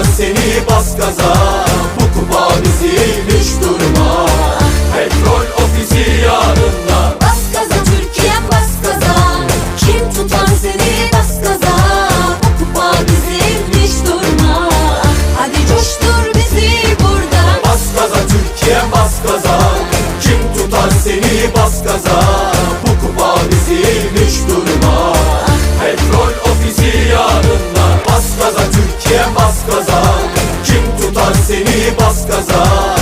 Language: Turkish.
Çağır seni bas gaza. Bu kupa bizimmiş durma Petrol ofisi yarınlar Bas gaza Türkiye bas gaza. Kim tutar seni bas gaza? Bu kupa bizimmiş durma Hadi coştur bizi burada Bas gaza Türkiye bas gaza. Kim tutar seni bas gaza? Bu kupa bizimmiş durma сказав.